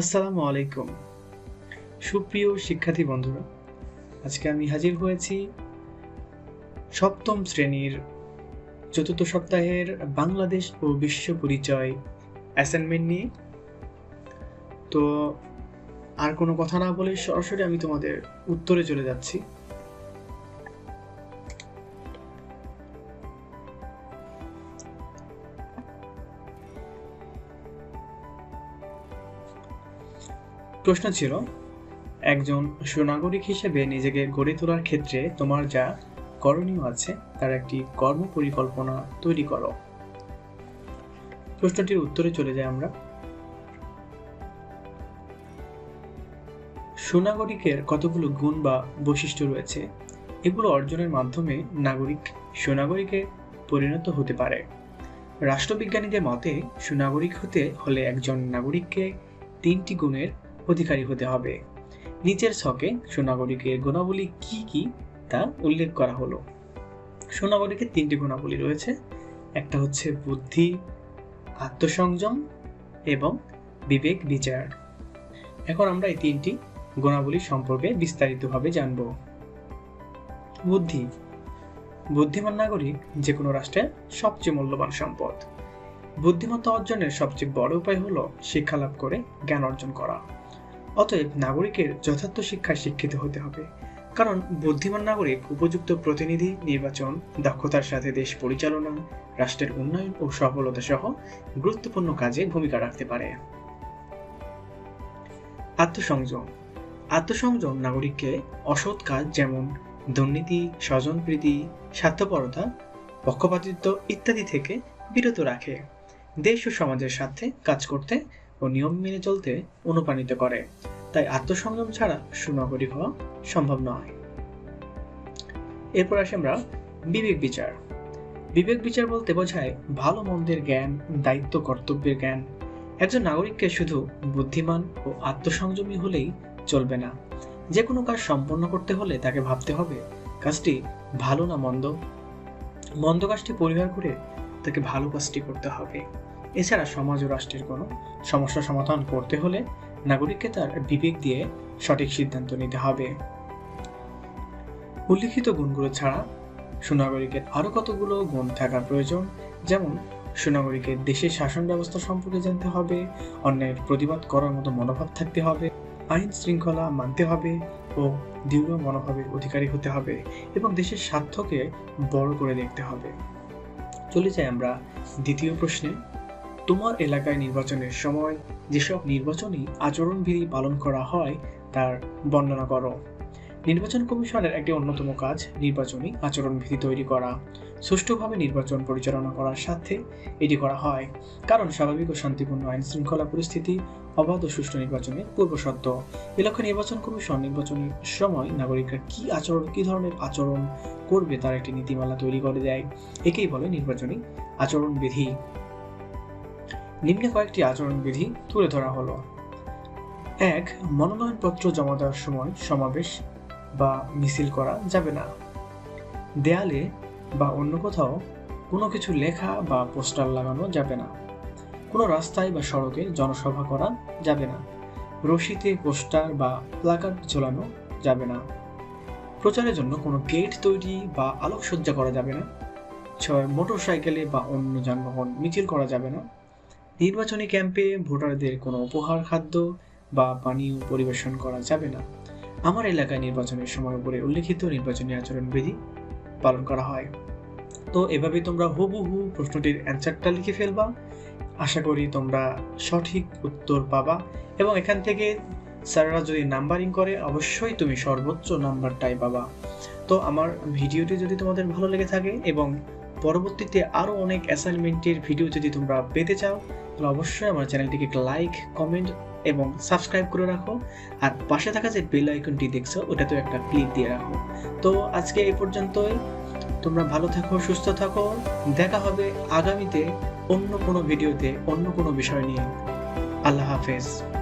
আসসালামু আলাইকুম। সুপ্রিয় শিক্ষার্থী বন্ধুরা, আজকে আমি হাজির হয়েছি সপ্তম শ্রেণির চতুর্থ সপ্তাহের বাংলাদেশ ও বিশ্ব পরিচয় অ্যাসাইনমেন্ট নিয়ে। তো আর কোনো কথা না বলে সরাসরি আমি তোমাদের উত্তরে চলে যাচ্ছি। প্রশ্ন ছিল, একজন সুনাগরিক হিসেবে নিজেকে গড়ে তোলার ক্ষেত্রে তোমার যা করণীয় আছে তার একটি কর্ম পরিকল্পনা তৈরি করো। প্রশ্নটির উত্তরে চলে যাই আমরা। সুনাগরিকের কতগুলো গুণ বা বৈশিষ্ট্য রয়েছে, এগুলো অর্জনের মাধ্যমে নাগরিক সুনাগরিকে পরিণত হতে পারে। রাষ্ট্রবিজ্ঞানীদের মতে, সুনাগরিক হতে হলে একজন নাগরিককে তিনটি গুণের অধিকারী হতে হবে। নিচের ছকে সুনাগরিকের গুণাবলী কি কি তা উল্লেখ করা হলো। সুনাগরিকের তিনটি গুণাবলী রয়েছে। একটা হচ্ছে বুদ্ধি, আত্মসংযম এবং বিবেক বিচার। এখন আমরা এই তিনটি গুণাবলী সম্পর্কে বিস্তারিতভাবে জানব। বুদ্ধি। বুদ্ধিমান নাগরিক যে কোনো রাষ্ট্রের সবচেয়ে মূল্যবান সম্পদ। বুদ্ধিমত্তা অর্জনের সবচেয়ে বড় উপায় হলো শিক্ষা লাভ করে জ্ঞান অর্জন করা। অতএব নাগরিকের যথার্থ শিক্ষায় শিক্ষিত হতে হবে। কারণ বুদ্ধিমান নাগরিক, উপযুক্ত প্রতিনিধি, নির্বাচন, দক্ষতার সাথে দেশ পরিচালনা, রাষ্ট্রের উন্নয়ন ও সফলতা সহ গুরুত্বপূর্ণ কাজে ভূমিকা রাখতে পারে। আত্মসংযম। আত্মসংযম নাগরিককে অসৎ কাজ যেমন দুর্নীতি, স্বজনপ্রীতি, স্বার্থপরতা, পক্ষপাতিত্ব ইত্যাদি থেকে বিরত রাখে। দেশ ও সমাজের সাথে কাজ করতে ও নিয়ম মেনে চলতে অনুপ্রাণিত করে। তাই আত্মসংযম ছাড়া সুনাগরিক হওয়া সম্ভব নয়। এরপর আসি আমরা বিবেক বিচার। বিবেক বিচার বলতে বোঝায় ভালো মন্দের জ্ঞান, দায়িত্ব, কর্তব্যের জ্ঞান। একজন নাগরিককে শুধু বুদ্ধিমান ও আত্মসংযমী হলেই চলবে না। যে কোনো কাজ সম্পন্ন করতে হলে তাকে ভাবতে হবে, কাজটি ভালো না মন্দ? মন্দ কাজটি পরিহার করে তাকে ভালো কাজটি করতে হবে। এছাড়া সমাজ ও রাষ্ট্রের কোনো সমস্যা সমাধান করতে হলে নাগরিককে তার বিবেক দিয়ে সঠিক সিদ্ধান্ত নিতে হবে। উল্লিখিত গুণগুলো ছাড়া সুনাগরিকের আরও কতগুলো গুণ থাকার প্রয়োজন? যেমন, সুনাগরিকের দেশের শাসন ব্যবস্থা সম্পর্কে জানতে হবে অন্যের প্রতিবাদ করার মতো মনোভাব থাকতে হবে, আইন শৃঙ্খলা মানতে হবে ও দৃঢ় মনোভাবের অধিকারী হতে হবে এবং দেশের স্বার্থকে বড় করে দেখতে হবে। চলে যাই আমরা দ্বিতীয় প্রশ্নে। তোমার এলাকায় নির্বাচনের সময় যেসব নির্বাচনী আচরণবিধি পালন করা হয়, তার বর্ণনা করো। নির্বাচন কমিশনের একটি অন্যতম কাজ নির্বাচনী আচরণবিধি তৈরি করা। সুষ্ঠুভাবে নির্বাচন পরিচালনা করার সাথে এটি করা হয়। কারণ স্বাভাবিক ও শান্তিপূর্ণ আইন শৃঙ্খলা পরিস্থিতি, অবাধ ও সুষ্ঠু নির্বাচনের পূর্বশর্ত। এ লক্ষ্যে নির্বাচন কমিশন নির্বাচনের সময় নাগরিকরা কি আচরণ, কি ধরনের আচরণ করবে তার একটি নীতিমালা তৈরি করে দেয়। একেই বলে নির্বাচনী আচরণবিধি। নিম্নে কয়েকটি আচরণবিধি তুলে ধরা হলো। এক, মনোনয়নপত্র জমা দেওয়ার সময় সমাবেশ বা মিছিল করা যাবে না। দেয়ালে বা অন্য কোথাও কোনো কিছু লেখা বা পোস্টার লাগানো যাবে না। কোনো রাস্তায় বা সড়কে জনসভা করা যাবে না। রশিতে পোস্টার বা প্লাকার্ড ঝোলানো যাবে না। প্রচারের জন্য কোনো গেট তৈরি বা আলোকসজ্জা করা যাবে না। ছয় মোটর সাইকেলে বা অন্য যানবাহন মিছিল করা যাবে না। নির্বাচনী ক্যাম্পে ভোটারদের কোনো উপহার, খাদ্য বা পানীয় পরিবেশন করা যাবে না। আমার এলাকায় নির্বাচনের সময় উপরে উল্লেখিত নির্বাচনী আচরণবিধি পালন করা হয়। তো এভাবে তোমরা হুবহু প্রশ্নটির অ্যান্সারটা লিখে ফেলবা। আশা করি তোমরা সঠিক উত্তর পাবা এবং এখান থেকে স্যাররা যদি নাম্বারিং করে, অবশ্যই তুমি সর্বোচ্চ নাম্বারটাই পাবা। তো আমার ভিডিওটি যদি তোমাদের ভালো লেগে থাকে এবং পরবর্তীতে আরও অনেক অ্যাসাইনমেন্টের ভিডিও যদি তোমরা পেতে চাও, তাহলে অবশ্যই আমার চ্যানেলটিকে লাইক কমেন্ট এবং সাবস্ক্রাইব করে রাখো। আর পাশে থাকা যে বেল আইকনটি দেখছ, ওটাতেও একটা ক্লিক দিয়ে রাখো। তো আজকে এই পর্যন্তই। তোমরা ভালো থাকো, সুস্থ থাকো। দেখা হবে আগামীতে অন্য কোনো ভিডিওতে অন্য কোনো বিষয় নিয়ে। আল্লাহ হাফেজ।